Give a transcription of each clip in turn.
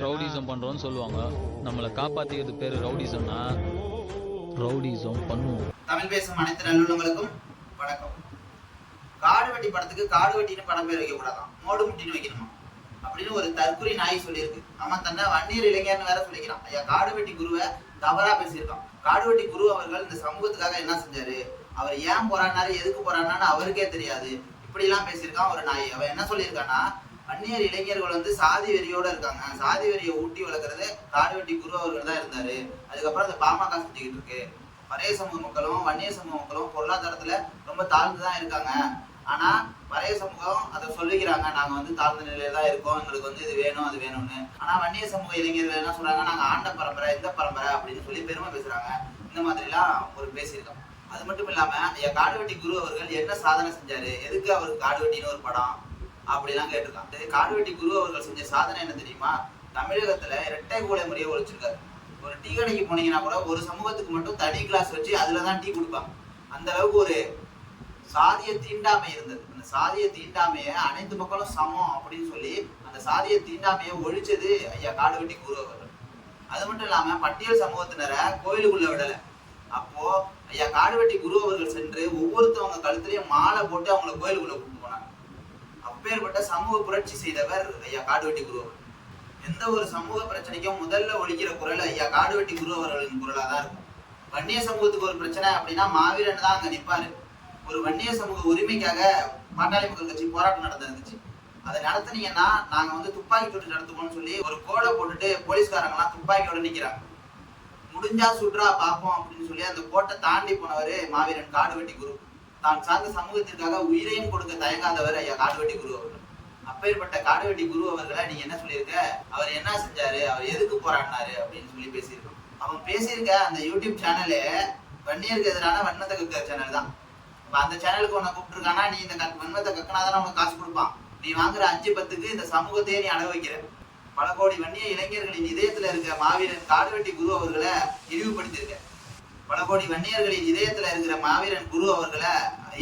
Rowdyism பண்றோம்னு சொல்லுவாங்க. நம்மளை காப்பாத்திக்கிறது பேரு ரவுடிசம்னா ரவுடிசம் பண்ணுவோம். தமிழ் பேசும் அனைத்து நல்லுள்ளங்களுக்கும் வணக்கம். காடு வெட்டி படத்துக்கு காடு வெட்டின்னு படம் பேர் வைக்க கூடாதான் மோடு முட்டின்னு வைக்கணுமா? அப்படின்னு ஒரு தற்குறி நாய் சொல்லியிருக்கு. அவன் தன்னை வன்னியர் இளைஞர்னு வேற சொல்லிக்கிறான். ஐயா காடு வெட்டி குருவை தவறா பேசியிருக்கான். காடு வெட்டி குரு அவர்கள் இந்த சமூகத்துக்காக என்ன செஞ்சாரு? அவர் ஏன் போறானாரு எதுக்கு போறானான்னு அவருக்கே தெரியாது. இப்படி எல்லாம் பேசியிருக்கான் ஒரு நாய். அவன் என்ன சொல்லியிருக்கான்னா வன்னியர் இளைஞர்கள் வந்து சாதி வெறியோட இருக்காங்க. சாதி வெறியை ஊட்டி வளர்க்கறது காடுவெட்டி குரு அவர்கள் தான் இருந்தாரு. அதுக்கப்புறம் அந்த பாமக சுத்திக்கிட்டு இருக்கு. பறைய சமூக மக்களும் வன்னிய சமூக மக்களும் பொருளாதாரத்துல ரொம்ப தாழ்ந்து தான் இருக்காங்க. ஆனா பறைய சமூகம் அதை சொல்லிக்கிறாங்க. நாங்க வந்து தாழ்ந்த நிலையில தான் இருக்கோம். எங்களுக்கு வந்து இது வேணும் அது வேணும்னு. ஆனா வன்னிய சமூக இளைஞர்கள் என்ன சொல்றாங்க? நாங்க ஆண்ட பரம்பரை இந்த பரம்பரை அப்படின்னு சொல்லி பெருமை பேசுறாங்க. இந்த மாதிரி எல்லாம் ஒரு பேசியிருக்கோம். அது மட்டும் இல்லாம ஐயா காடுவெட்டி குரு அவர்கள் என்ன சாதனை செஞ்சாரு? எதுக்கு அவருக்கு காடுவெட்டின்னு ஒரு படம்? அப்படிலாம் கேட்டிருக்காங்க காடுவெட்டி குரு அவர்கள் செஞ்ச சாதனை என்ன தெரியுமா? தமிழகத்துல இரட்டை கூடை முறையை ஒழிச்சிருக்காரு. ஒரு டீ கடைக்கு போனீங்கன்னா கூட ஒரு சமூகத்துக்கு மட்டும் தனி கிளாஸ் வச்சு அதுல தான் டீ கொடுப்பாங்க. அந்த அளவுக்கு ஒரு சாதிய தீண்டாமை இருந்தது. அந்த சாதிய தீண்டாமையை அனைத்து மக்களும் சமம் அப்படின்னு சொல்லி அந்த சாதிய தீண்டாமையை ஒழிச்சது ஐயா காடுவெட்டி குரு அவர்கள். அது மட்டும் இல்லாம பட்டியல் சமூகத்தினரை கோயிலுக்குள்ள விடல. அப்போ ஐயா காடுவெட்டி குரு அவர்கள் சென்று ஒவ்வொருத்தவங்க கழுத்துலயும் மாலை போட்டு அவங்கள கோயிலுக்குள்ள கூட்டு போனாங்க. அப்பேற்பட்ட சமூக புரட்சி செய்தவர் ஐயா காடுவெட்டி குரு அவர்கள். எந்த ஒரு சமூக பிரச்சனைக்கும் முதல்ல ஒழிக்கிற குரல் ஐயா காடுவெட்டி குரு அவர்களின் குரலா தான் இருக்கும். வன்னிய சமூகத்துக்கு ஒரு பிரச்சனை அப்படின்னா மாவீரன் தான் அங்க நிற்பாரு ஒரு வன்னிய சமூக உரிமைக்காக பாட்டாளி மக்கள் கட்சி போராட்டம் நடந்துருந்துச்சு அதை நடத்துனீங்கன்னா நாங்க வந்து துப்பாக்கி தொட்டு நடத்துவோம்னு சொல்லி ஒரு கோடை போட்டுட்டு போலீஸ்காரங்க எல்லாம் துப்பாக்கியோட நிக்கிறாங்க. முடிஞ்சா சுற்றா பார்ப்போம் அப்படின்னு சொல்லி அந்த கோட்டை தாண்டி போனவர் மாவீரன் காடுவெட்டி குரு. தான் சார்ந்த சமூகத்திற்காக உயிரையும் கொடுக்க தயங்காதவர் ஐயா காடுவெட்டி குரு அவர்கள். அப்பேற்பட்ட காடுவெட்டி குரு அவர்களை நீங்க என்ன சொல்லியிருக்க? அவர் என்ன செஞ்சாரு? அவர் எதுக்கு போராடினாரு? அப்படின்னு சொல்லி பேசியிருக்கோம். அவன் பேசியிருக்க அந்த யூடியூப் சேனலு வன்னியருக்கு எதிரான வன்மத்தை கக்க சேனல் தான். இப்போ அந்த சேனலுக்கு உன்னை கூப்பிட்டுருக்கானா? நீ இந்த கக்- வன்மத்தை கக்கினாதானே உனக்கு காசு கொடுப்பான். நீ வாங்குற அஞ்சு பத்துக்கு இந்த சமூகத்தையே நீ அடகு வைக்கிற பல கோடி வன்னிய இளைஞர்களின் இதயத்துல இருக்க மாவீரன் காடுவெட்டி குரு அவர்களை இழிவுபடுத்தியிருக்க. பல கோடி வன்னியர்களின் இதயத்துல இருக்கிற மாவீரன் குரு அவர்களை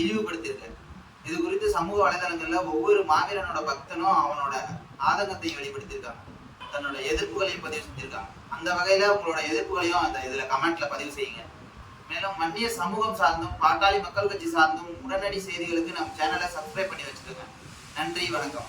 இழிவுபடுத்தியிருக்காரு. இது குறித்து சமூக வலைதளங்கள்ல ஒவ்வொரு மாவீரனோட பக்தனும் அவனோட ஆதங்கத்தை வெளிப்படுத்தியிருக்காங்க. தன்னோட எதிர்ப்புகளையும் பதிவு செஞ்சிருக்காங்க. அந்த வகையில உங்களோட எதிர்ப்புகளையும் அந்த இதுல கமெண்ட்ல பதிவு செய்யுங்க. மேலும் வன்னிய சமூகம் சார்ந்தும் பாட்டாளி மக்கள் கட்சி சார்ந்தும் உடனடி செய்திகளுக்கு நம்ம சேனலை சப்ஸ்கிரைப் பண்ணி வச்சுக்கோங்க. நன்றி வணக்கம்.